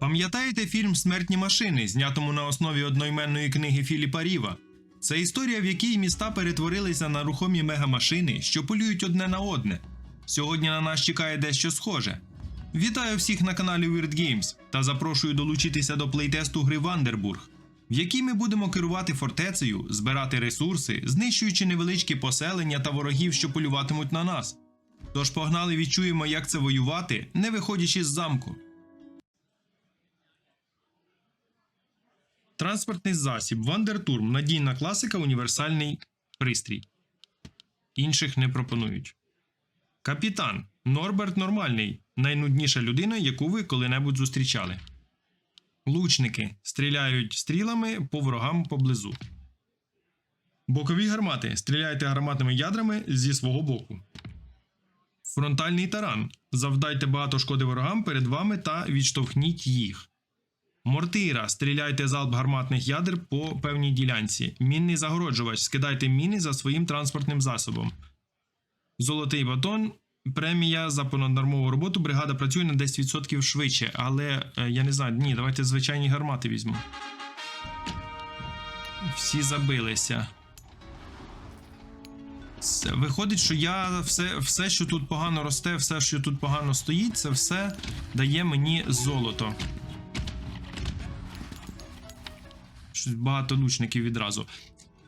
Пам'ятаєте фільм Смертні машини, знятому на основі одноіменної книги Філіпа Ріва? Це історія, в якій міста перетворилися на рухомі мегамашини, що полюють одне на одне. Сьогодні на нас чекає дещо схоже. Вітаю всіх на каналі Weird Games та запрошую долучитися до плейтесту гри Вандербург, в якій ми будемо керувати фортецею, збирати ресурси, знищуючи невеличкі поселення та ворогів, що полюватимуть на нас. Тож погнали відчуємо, як це воювати, не виходячи з замку. Транспортний засіб Вандертурм надійна класика, універсальний пристрій. Інших не пропонують. Капітан Норберт Нормальний. Найнудніша людина, яку ви коли-небудь зустрічали. Лучники стріляють стрілами по ворогам поблизу. Бокові гармати. Стріляйте гарматними ядрами зі свого боку. Фронтальний таран. Завдайте багато шкоди ворогам перед вами та відштовхніть їх. Мортира. Стріляйте залп гарматних ядер по певній ділянці. Мінний загороджувач. Скидайте міни за своїм транспортним засобом. Золотий батон. Премія за понаднормову роботу. Бригада працює на 10% швидше, але е, я не знаю. Ні, давайте звичайні гармати візьму. Всі забилися. Виходить, що я все, все, що тут погано росте, все, що тут погано стоїть, це все дає мені золото. Щось багато лучників відразу.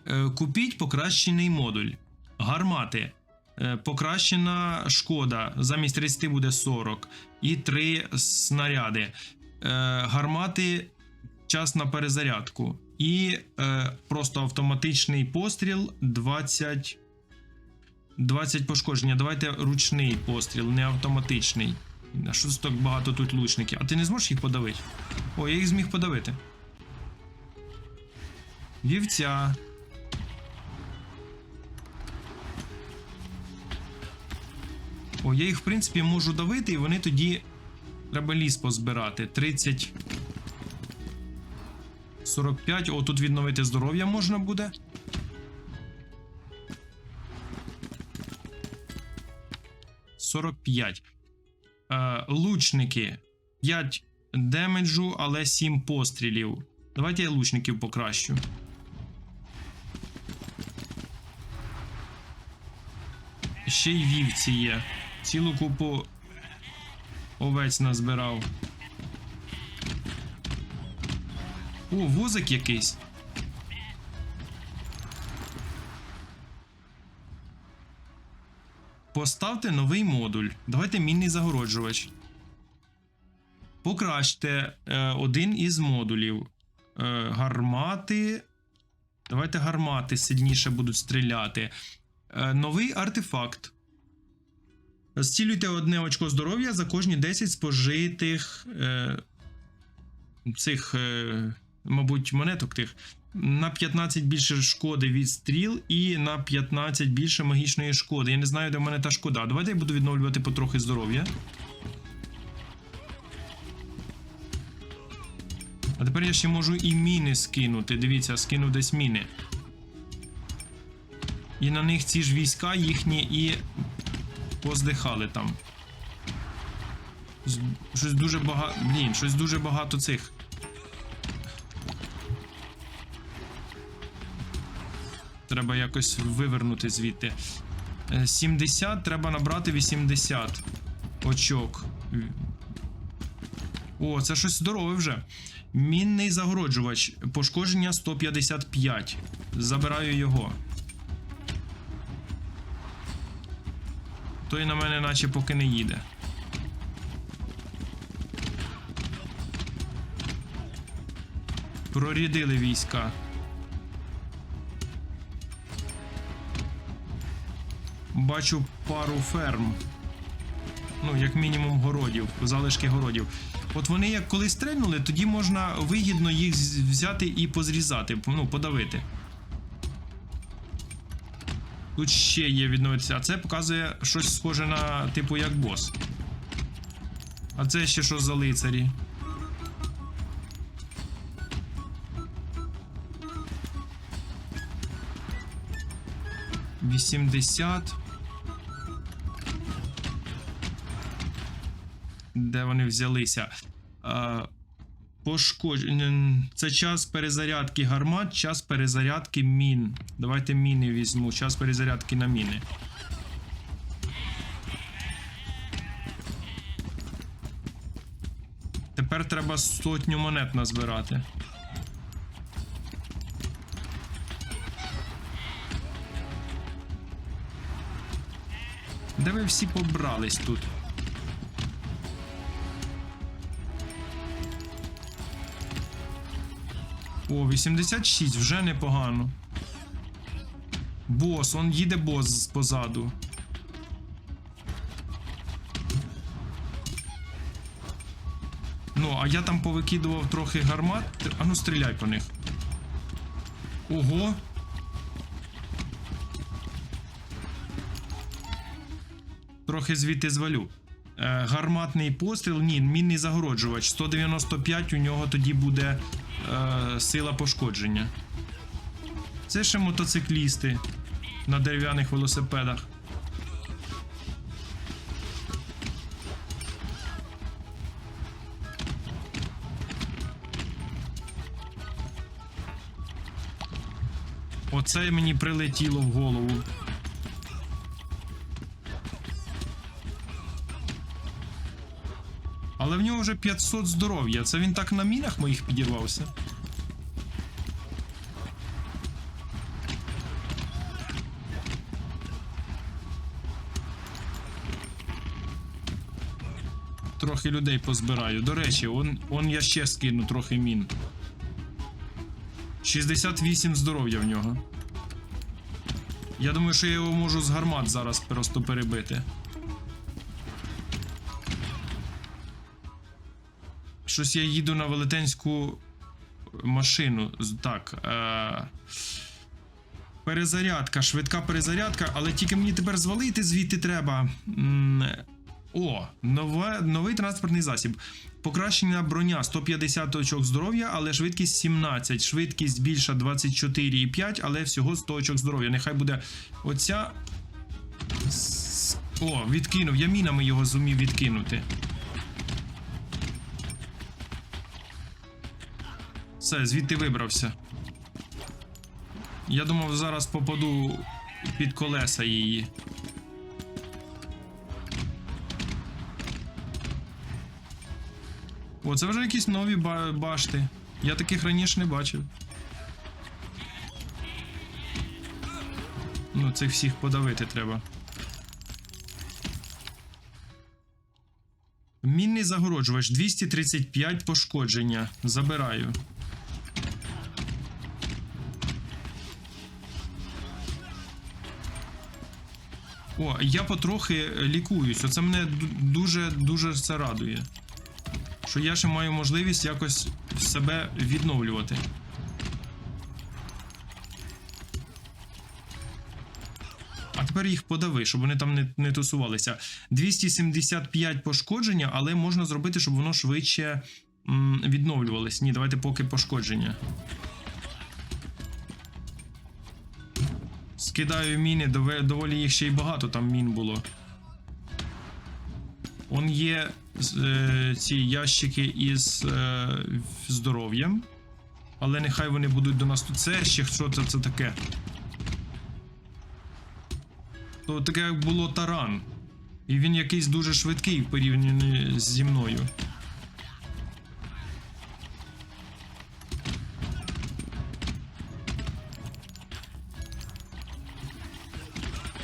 Е, Купіть покращений модуль. Гармати. Е, Покращена шкода. Замість 30 буде 40. І 3 снаряди. Е, Гармати. Час на перезарядку. І просто автоматичний постріл 20. 20 пошкодження. Давайте ручний постріл, не автоматичний. А що так багато тут лучників? А ти не зможеш їх подавити? О, я їх зміг подавити. Вівця. О, я їх, в принципі, можу давити, і вони тоді. Треба ліс позбирати. 30. 45. О, тут відновити здоров'я можна буде. Сорок п'ять. Е, лучники. 5 демеджу, але 7 пострілів. Давайте я лучників покращу. Ще й вівці є. Цілу купу овець назбирав. О, возик якийсь. Поставте новий модуль. Давайте мінний загороджувач. Покращте е, один із модулів. Е, гармати. Давайте гармати сильніше будуть стріляти. Е, новий артефакт. Зцілюйте одне очко здоров'я за кожні 10 спожитих е, цих, е, мабуть, монеток тих. На 15 більше шкоди від стріл і на 15 більше магічної шкоди. Я не знаю, де в мене та шкода. Давайте я буду відновлювати потрохи здоров'я. А тепер я ще можу і міни скинути. Дивіться, скинув десь міни. І на них ці ж війська їхні і поздихали там. Щось дуже багато. Блін, щось дуже багато цих. Треба якось вивернути звідти. Е, 70, треба набрати 80 очок. О, це щось здорове вже. Мінний загороджувач. Пошкодження 155. Забираю його. Той на мене наче поки не їде. Прорядили війська. Бачу пару ферм. Ну, як мінімум, городів, залишки городів. От вони як коли стрельнули, тоді можна вигідно їх взяти і позрізати, ну, подавити. Тут ще є відновитися, а це показує щось схоже на типу як бос. А це ще що за лицарі? Вісімдесят. Де вони взялися? А, Пошкодження. Це час перезарядки гармат, час перезарядки мін. Давайте міни візьму. Час перезарядки на міни. Тепер треба сотню монет назбирати. Де ви всі побрались тут? О, 86 вже непогано. Бос, он їде бос позаду. Ну, а я там повикидував трохи гармат. А ну стріляй по них. Ого. Трохи звідти звалю. Е, гарматний постріл, ні, мінний загороджувач. 195 у нього тоді буде е, сила пошкодження. Це ще мотоциклісти на дерев'яних велосипедах. Оце мені прилетіло в голову. Але в нього вже 500 здоров'я. Це він так на мінах моїх підірвався. Трохи людей позбираю. До речі, он, он я ще скину трохи мін. 68 здоров'я в нього. Я думаю, що я його можу з гармат зараз просто перебити. Щось я їду на велетенську машину. Так. Е- перезарядка, швидка перезарядка, але тільки мені тепер звалити звідти треба. О, нове, новий транспортний засіб. Покращена броня 150 очок здоров'я, але швидкість 17. Швидкість більша 24,5, але всього 100 очок здоров'я. Нехай буде оця. О, відкинув. Я мінами його зумів відкинути. Все, звідти вибрався. Я думав, зараз попаду під колеса її. О, це вже якісь нові ба- башти. Я таких раніше не бачив. Ну, цих всіх подавити треба. Мінний загороджувач 235 пошкодження. Забираю. О, я потрохи лікуюсь. Оце мене дуже дуже це радує. Що я ще маю можливість якось себе відновлювати. А тепер їх подави, щоб вони там не, не тусувалися. 275 пошкодження, але можна зробити, щоб воно швидше м, відновлювалось. Ні, давайте поки пошкодження. Скидаю міни, доволі їх ще й багато там мін було. Он є е, ці ящики із е, здоров'ям. Але нехай вони будуть до нас тут. Це ще що це, це таке? То таке як було таран. І він якийсь дуже швидкий в порівнянні зі мною.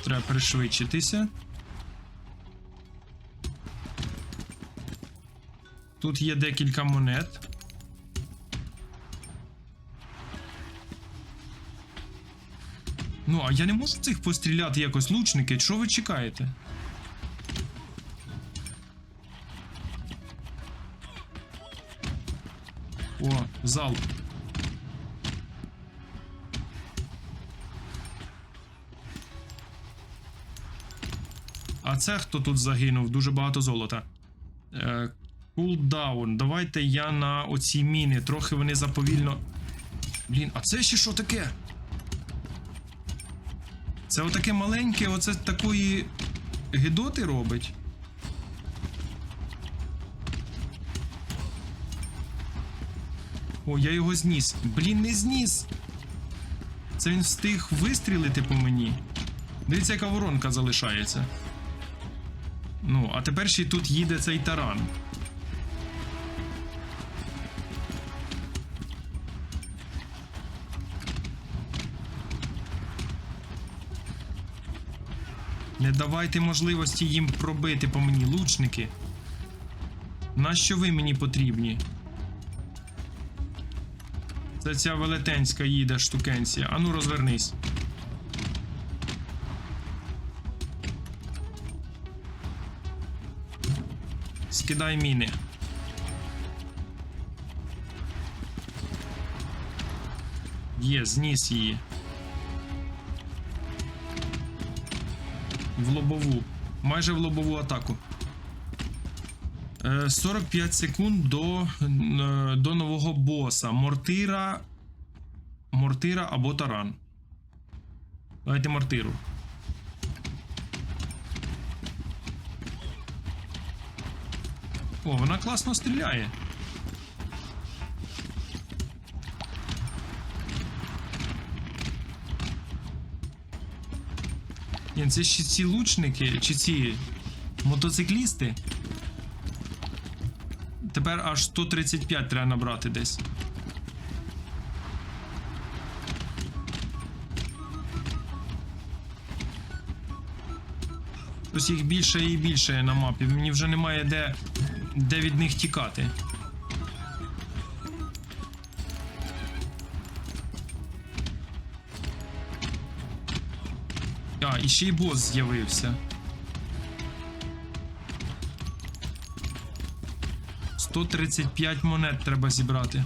Треба пришвидшитися. Тут є декілька монет. Ну, а я не можу цих постріляти якось лучники. Що ви чекаєте? О, залп. Це хто тут загинув? Дуже багато золота. Е, Кулдаун. Давайте я на оці міни. Трохи вони заповільно. Блін, а це ще що таке? Це отаке маленьке, оце такої гидоти робить. О, я його зніс. Блін, не зніс. Це він встиг вистрілити по мені. Дивіться, яка воронка залишається. Ну, а тепер ще й тут їде цей таран. Не давайте можливості їм пробити по мені, лучники. Нащо ви мені потрібні? Це ця велетенська їде штукенція. Ану, розвернись. Скидай міни. Є, зніс її. В лобову. Майже в лобову атаку. Е, 45 секунд до, е, до нового боса. Мортира. Мортира або таран. Давайте мортиру. О, вона класно стріляє. Ні, це ще ці лучники, чи ці мотоциклісти. Тепер аж 135 треба набрати десь. Ось їх більше і більше на мапі. Мені вже немає де, де від них тікати. А, і ще й бос з'явився. 135 монет треба зібрати.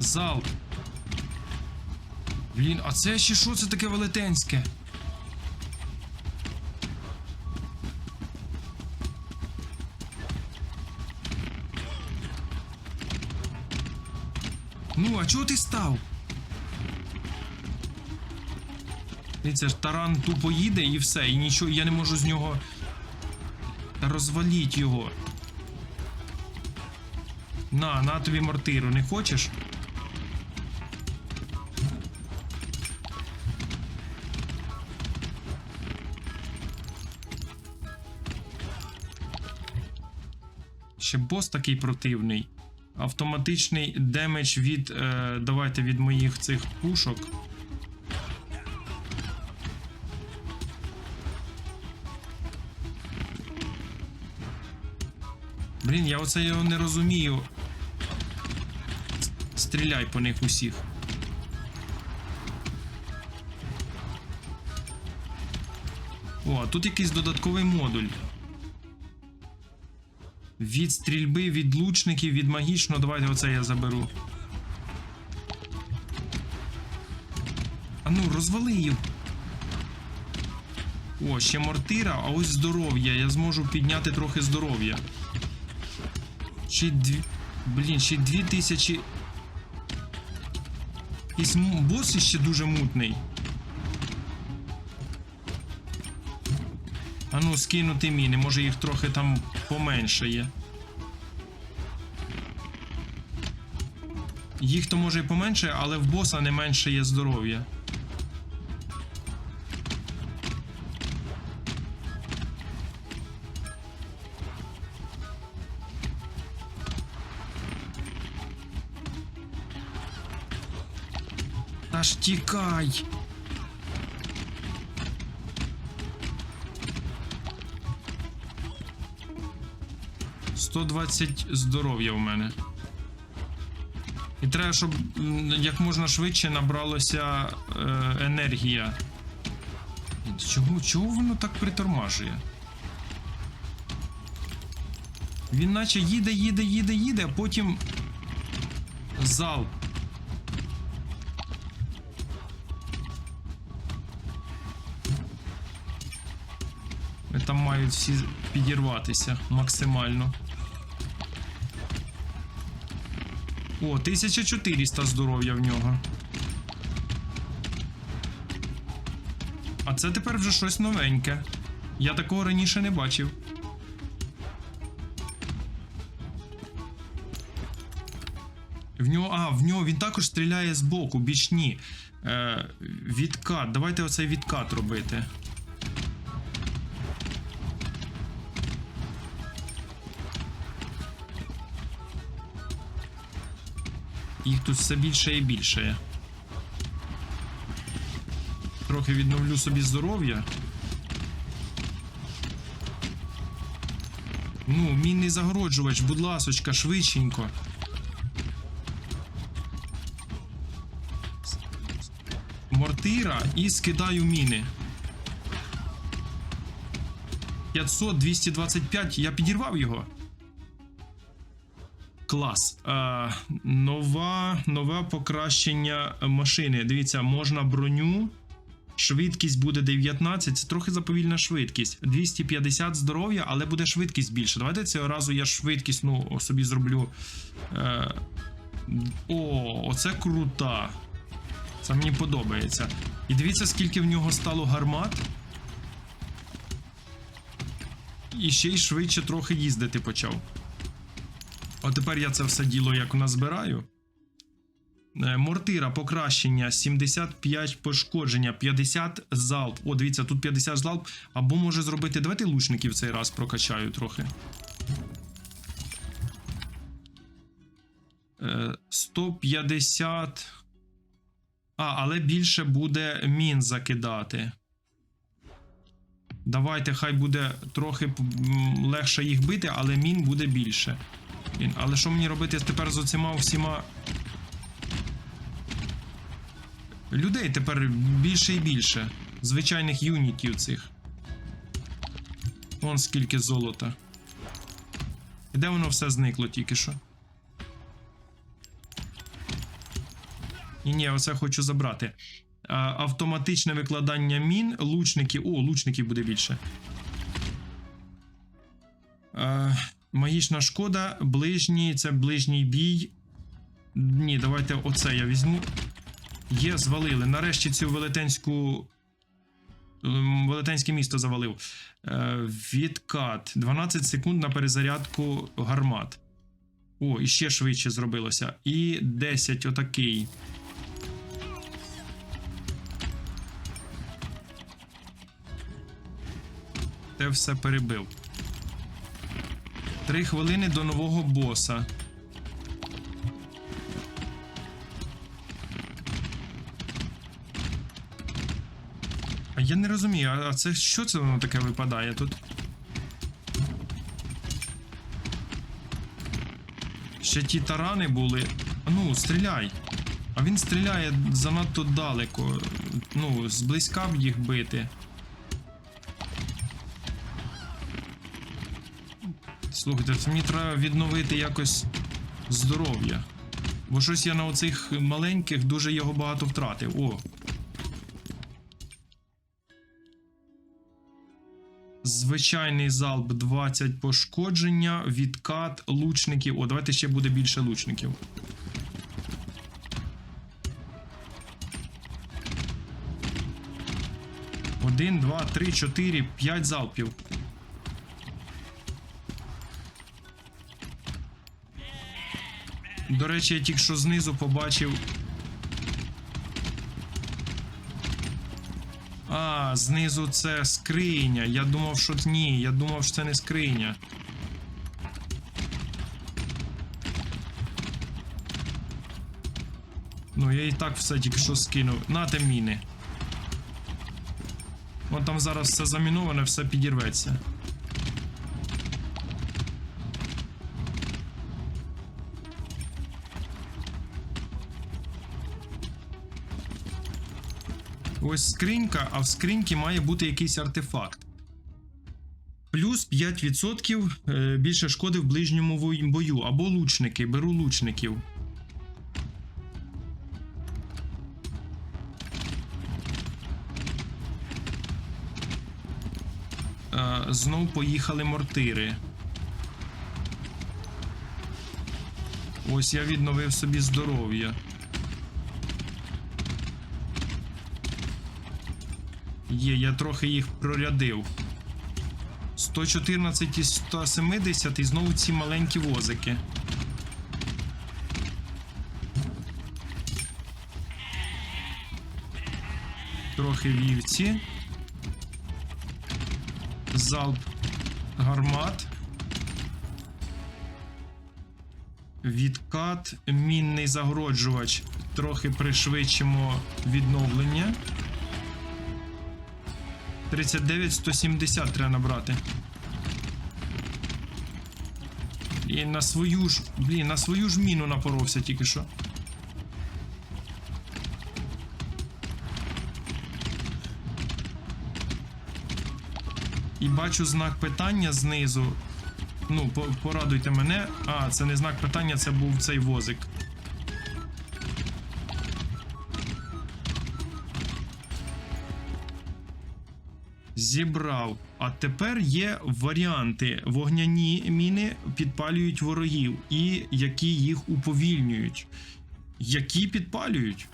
Залп. Блін, а це ще що це таке велетенське? Ну, а чого ти став? Дивіться таран тупо їде і все, і нічого, я не можу з нього. Та розваліть його. На, на тобі мортиру, не хочеш? Ще бос такий противний. Автоматичний демедж від. Е, давайте від моїх цих пушок. Блін, я оце його не розумію. Стріляй по них усіх. О, а тут якийсь додатковий модуль. Від стрільби, від лучників, від магічного. Давайте оце я заберу. А ну, розвали їх. О, ще мортира, а ось здоров'я. Я зможу підняти трохи здоров'я. Ще дві. Блін, ще дві тисячі. Якийсь бос ще дуже мутний. А ну, скинути міни, може їх трохи там поменшає. Їх то може і поменшає, але в боса не менше є здоров'я. Та ж тікай! Сто двадцять здоров'я у мене. І треба, щоб як можна швидше набралося е, енергія. Чому, чого воно так притормажує? Він наче їде, їде, їде, їде, а потім залп. Е, Там мають всі підірватися максимально. О, 1400 здоров'я в нього. А це тепер вже щось новеньке. Я такого раніше не бачив. В нього, А, в нього він також стріляє з боку, бічні. Е, Відкат. Давайте оцей відкат робити. Їх тут все більше і більше. Трохи відновлю собі здоров'я. Ну, мінний загороджувач, будь ласочка, швидшенько. Мортира і скидаю міни. 500, 225, я підірвав його. Клас. Е, нова, нове покращення машини. Дивіться, можна броню. Швидкість буде 19, це трохи заповільна швидкість. 250 здоров'я, але буде швидкість більше. Давайте цього разу я швидкість ну, собі зроблю. Е, о, оце крута. Це мені подобається. І дивіться, скільки в нього стало гармат. І ще й швидше трохи їздити почав. От тепер я це все діло як назбираю. Е, Мортира покращення 75 пошкодження, 50 залп. О, дивіться, тут 50 залп. Або може зробити. Давайте лучників цей раз прокачаю трохи. Е, 150. А, але більше буде мін закидати. Давайте, хай буде трохи легше їх бити, але мін буде більше. Блін, Але що мені робити тепер з оцима всіма. Людей тепер більше і більше. Звичайних юнітів цих. Вон скільки золота. І Де воно все зникло тільки що? Ні, ні, оце хочу забрати. Автоматичне викладання мін, лучників. О, лучників буде більше. А, магічна шкода, ближній, це ближній бій. Ні, давайте оце я візьму. Є, звалили. Нарешті цю велетенську. ем, Велетенське місто завалив. Е, відкат. 12 секунд на перезарядку гармат. О, і ще швидше зробилося. І 10 отакий. Те все перебив. Три хвилини до нового боса. А я не розумію, а це що це воно таке випадає тут? Ще ті тарани були. А Ну, стріляй. А він стріляє занадто далеко. Ну, зблизька б їх бити. Слухайте, це мені треба відновити якось здоров'я. Бо щось я на оцих маленьких дуже його багато втратив. О. Звичайний залп 20 пошкодження, відкат лучників. О, давайте ще буде більше лучників. Один, два, три, чотири, п'ять залпів. До речі, я тільки що знизу побачив. А, знизу це скриня. Я думав, що ні. Я думав, що це не скриня. Ну, я і так все тільки що скинув. Нате міни. Вон там зараз все заміноване, все підірветься. Ось скринька, а в скриньці має бути якийсь артефакт. Плюс 5% е, більше шкоди в ближньому бою. Або лучники. Беру лучників. Е, Знов поїхали мортири. Ось я відновив собі здоров'я. Є, я трохи їх прорядив. 114 і 170 і знову ці маленькі возики. Трохи вівці. Залп гармат. Відкат, мінний загороджувач. Трохи пришвидшимо відновлення. 39 170 треба набрати. І на свою ж. Блін, на свою ж міну напоровся тільки що. І бачу знак питання знизу. Ну, порадуйте мене. А, це не знак питання, це був цей возик. Зібрав. А тепер є варіанти. Вогняні міни підпалюють ворогів, і які їх уповільнюють. Які підпалюють?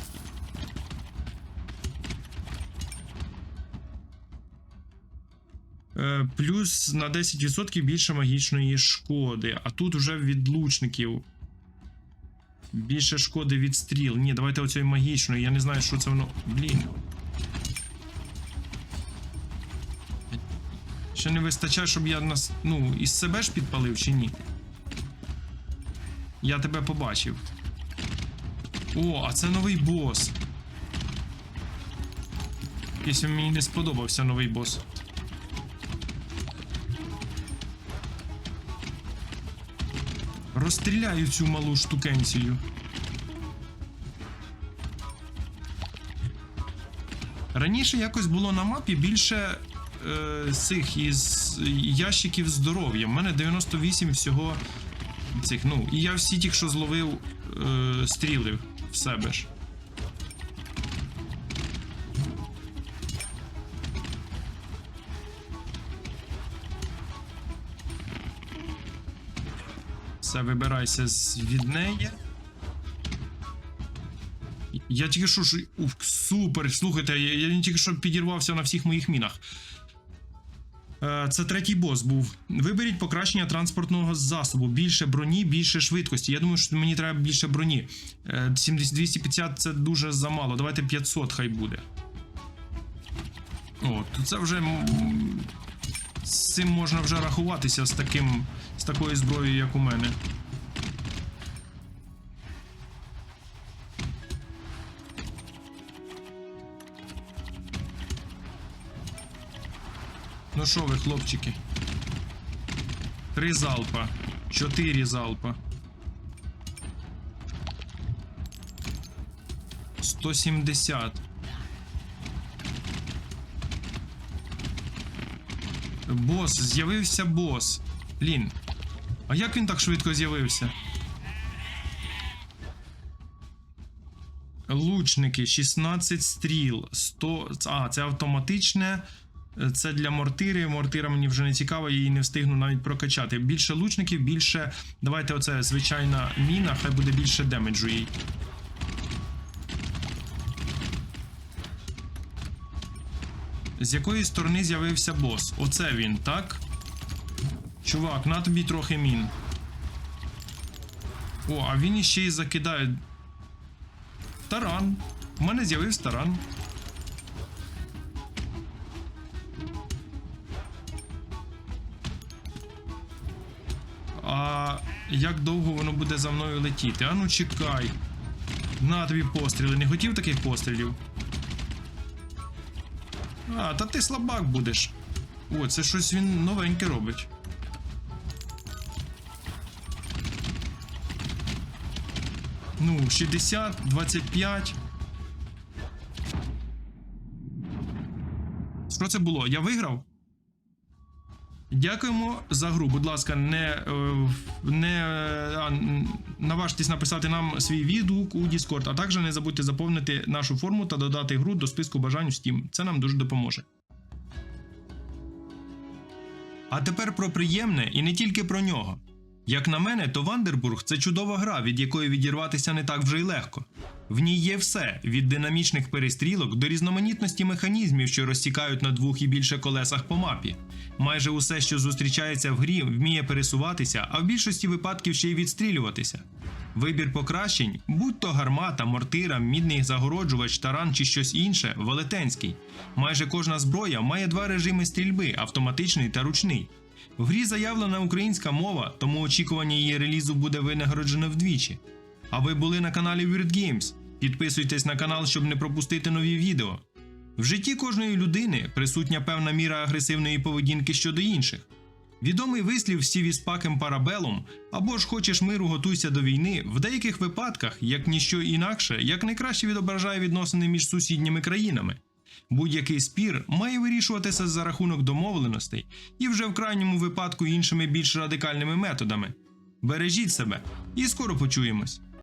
Е, Плюс на 10% більше магічної шкоди. А тут вже від лучників. Більше шкоди від стріл. Ні, давайте оцієї магічної. Я не знаю, що це воно. Блін. Ще не вистачає, щоб я нас. Ну, із себе ж підпалив чи ні? Я тебе побачив. О, а це новий бос. Якийсь мені не сподобався новий бос. Розстріляю цю малу штукенцію. Раніше якось було на мапі більше цих із ящиків здоров'я. У мене 98 всього цих. Ну, і я всі тих, що зловив, е, стрілив в себе ж. Все, вибирайся від неї. Я тільки що. Уф, супер! Слухайте, я, я тільки що підірвався на всіх моїх мінах. Е, Це третій бос був. Виберіть покращення транспортного засобу. Більше броні, більше швидкості. Я думаю, що мені треба більше броні. Е, 70 250 це дуже замало. Давайте 500 хай буде. От, це вже. З цим можна вже рахуватися з таким. з такою зброєю, як у мене. Ну що ви, хлопчики? Три залпа. Чотири залпа. 170. Бос, з'явився бос. Блін. А як він так швидко з'явився? Лучники, 16 стріл, 100. А, це автоматичне. Це для мортири. Мортира мені вже не цікава, її не встигну навіть прокачати. Більше лучників, більше. Давайте оце звичайна міна, хай буде більше демеджу їй. З якої сторони з'явився бос? Оце він, так? Чувак, на тобі трохи мін. О, а він іще й закидає. Таран. У мене з'явився таран. А як довго воно буде за мною летіти? А ну чекай. На тобі постріли. Не хотів таких пострілів? А, та ти слабак будеш. О, це щось він новеньке робить. Ну, 60, 25. Що це було? Я виграв? Дякуємо за гру. Будь ласка, не, е, не е, а, наважтесь написати нам свій відгук у Discord, а також не забудьте заповнити нашу форму та додати гру до списку бажань у Steam. Це нам дуже допоможе. А тепер про приємне і не тільки про нього. Як на мене, то Вандербург це чудова гра, від якої відірватися не так вже й легко. В ній є все від динамічних перестрілок до різноманітності механізмів, що розсікають на двох і більше колесах по мапі. Майже усе, що зустрічається в грі, вміє пересуватися, а в більшості випадків ще й відстрілюватися. Вибір покращень, будь то гармата, мортира, мідний загороджувач, таран чи щось інше, велетенський. Майже кожна зброя має два режими стрільби автоматичний та ручний. В грі заявлена українська мова, тому очікування її релізу буде винагороджено вдвічі. А ви були на каналі Weird Games. Підписуйтесь на канал, щоб не пропустити нові відео. В житті кожної людини присутня певна міра агресивної поведінки щодо інших. Відомий вислів «Сівіс пакем парабелом» або ж хочеш миру, готуйся до війни в деяких випадках, як ніщо інакше, як найкраще відображає відносини між сусідніми країнами. Будь-який спір має вирішуватися за рахунок домовленостей і вже в крайньому випадку іншими більш радикальними методами. Бережіть себе і скоро почуємось.